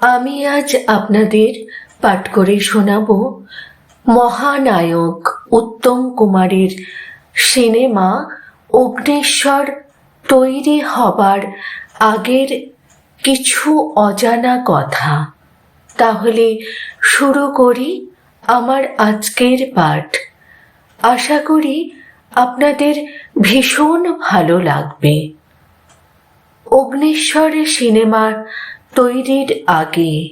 আমি আজ আপনাদের পাঠ করে শোনাব মহানায়ক উত্তম কুমারের সিনেমা অগ্নেশ্বর তৈরি হবার আগের কিছু অজানা কথা। তাহলে শুরু করি আমার আজকের পাঠ। আশা করি আপনাদের ভীষণ ভালো লাগবে। অগ্নেশ্বর সিনেমার তৈরির আগে।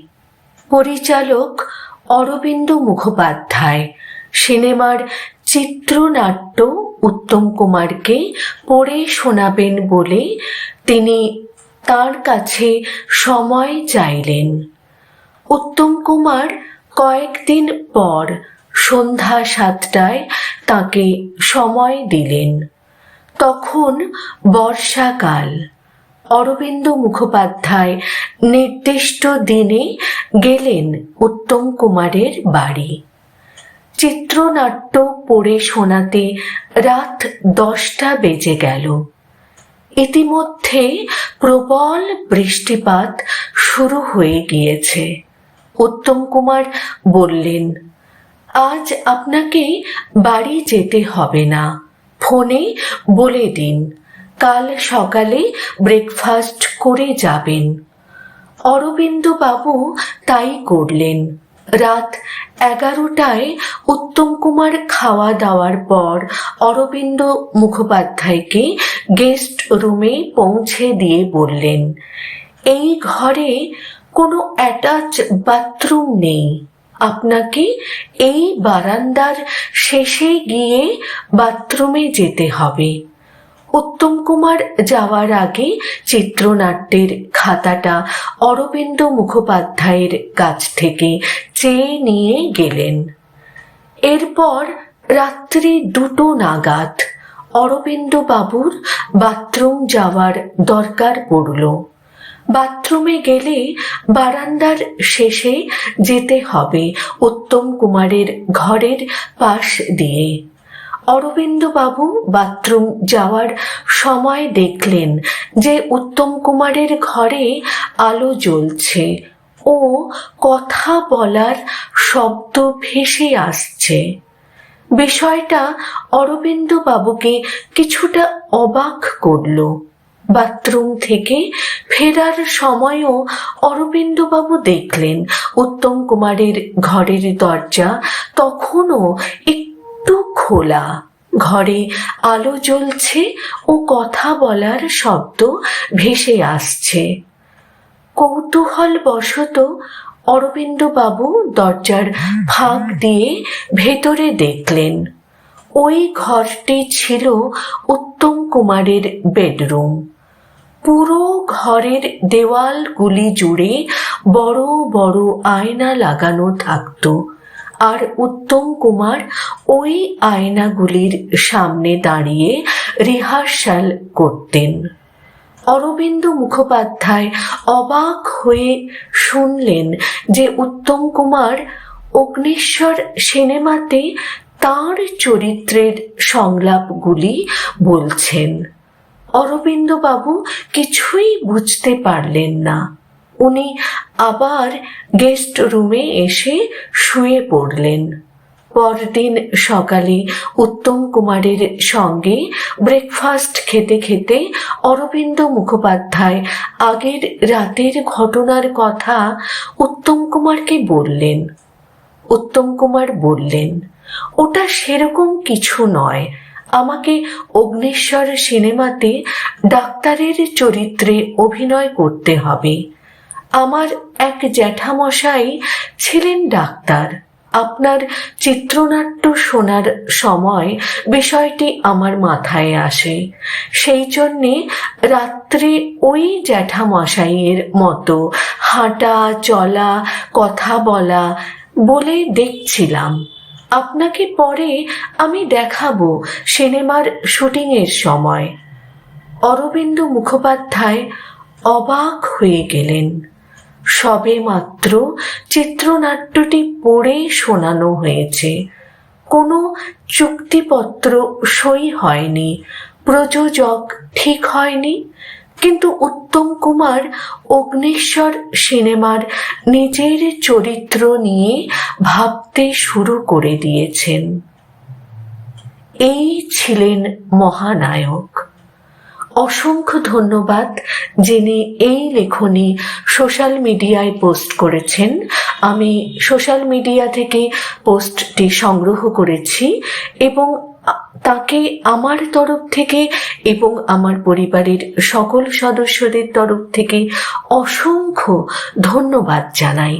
পরিচালক অরবিন্দ মুখোপাধ্যায়। সিনেমার চিত্রনাট্য উত্তম কুমারকে পড়ে শোনাবেন বলে তিনি তার কাছে সময় চাইলেন। উত্তম কুমার কয়েকদিন পর সন্ধ্যা সাতটায় তাকে সময় দিলেন। তখন বর্ষাকাল। অরবিন্দ মুখোপাধ্যায় নির্দিষ্ট দিনে গেলেন উত্তম কুমারের বাড়ি। চিত্রনাট্য পড়ে শোনাতে রাত দশটা বেজে গেল। ইতিমধ্যে প্রবল বৃষ্টিপাত শুরু হয়ে গিয়েছে। উত্তম কুমার বললেন, আজ আপনাকে বাড়ি যেতে হবে না। ফোনে বলে দিন। কাল সকালে ব্রেকফাস্ট করে যাবেন। অরবিন্দ বাবু তাই করলেন। রাত এগারোটায় উত্তম কুমার খাওয়া দাওয়ার পর অরবিন্দ মুখোপাধ্যায়কে গেস্ট রুমে পৌঁছে দিয়ে বললেন, এই ঘরে কোনো অ্যাটাচ বাথরুম নেই। আপনাকে এই বারান্দার শেষে গিয়ে বাথরুমে যেতে হবে। উত্তম কুমার যাওয়ার আগে চিত্রনাট্যের খাতাটা অরবিন্দ মুখোপাধ্যায়ের কাছ থেকে চেয়ে নিয়ে গেলেন। এরপর রাত্রি দুটো নাগাদ অরবিন্দ বাবুর বাথরুম যাওয়ার দরকার পড়ল। বাথরুমে গেলে বারান্দার শেষে যেতে হবে উত্তম কুমারের ঘরের পাশ দিয়ে। অরবিন্দবাবু বাথরুম যাওয়ার সময় দেখলেন যে উত্তম কুমারের ঘরে আলো জ্বলছে ও কথা বলার শব্দ ভেসে আসছে। বিষয়টা অরবিন্দ বাবুকে কিছুটা অবাক করল। বাথরুম থেকে ফেরার সময়ও অরবিন্দবাবু দেখলেন উত্তম কুমারের ঘরের দরজা তখনও একটু খোলা। ঘরে আলো জ্বলছে ও কথা বলার শব্দ ভেসে আসছে। কৌতূহল বশত অরবিন্দ বাবু দরজার ফাঁক দিয়ে ভেতরে দেখলেন। ওই ঘরটি ছিল উত্তম কুমারের বেডরুম। পুরো ঘরের দেওয়ালগুলি জুড়ে বড় বড় আয়না লাগানো থাকতো। আর উত্তম কুমার ওই আয়নাগুলির সামনে দাঁড়িয়ে রিহার্সাল করতেন। অরবিন্দ মুখোপাধ্যায় অবাক হয়ে শুনলেন যে উত্তম কুমার অগ্নেশ্বর সিনেমাতে তাঁর চরিত্রের সংলাপগুলি বলছেন। অরবিন্দবাবু কিছুই বুঝতে পারলেন না। উনি আবার গেস্ট রুমে এসে শুয়ে পড়লেন। পরদিন সকালে উত্তম কুমারের সঙ্গে ব্রেকফাস্ট খেতে খেতে অরবিন্দ মুখোপাধ্যায় আগের রাতের ঘটনার কথা উত্তম কুমারকে বললেন। উত্তম কুমার বললেন, ওটা সেরকম কিছু নয়। আমাকে অগ্নেশ্বর সিনেমাতে ডাক্তারের চরিত্রে অভিনয় করতে হবে। আমার এক জ্যাঠামশাই ছিলেন ডাক্তার। আপনার চিত্রনাট্য শোনার সময় বিষয়টি আমার মাথায় আসে। সেই জন্যে রাত্রে ওই জ্যাঠামশাইয়ের মতো হাঁটা, চলা, কথা বলা বলে দেখছিলাম। আপনাকে পরে আমি দেখাবো সিনেমার শুটিংয়ের সময়। অরবিন্দ মুখোপাধ্যায় অবাক হয়ে গেলেন। সবে মাত্র চিত্রনাট্যটি পড়ে শোনানো হয়েছে। কোনো চুক্তিপত্র সই হয়নি। প্রযোজক ঠিক হয়নি। কিন্তু উত্তম কুমার অগ্নেশ্বর সিনেমার নিজের চরিত্র নিয়ে ভাবতে শুরু করে দিয়েছেন। এই ছিলেন মহানায়ক। অসংখ্য ধন্যবাদ যিনি এই লেখনী সোশ্যাল মিডিয়ায় পোস্ট করেছেন। আমি সোশ্যাল মিডিয়া থেকে পোস্টটি সংগ্রহ করেছি এবং তাকে আমার তরফ থেকে এবং আমার পরিবারের সকল সদস্যদের তরফ থেকে অসংখ্য ধন্যবাদ জানাই।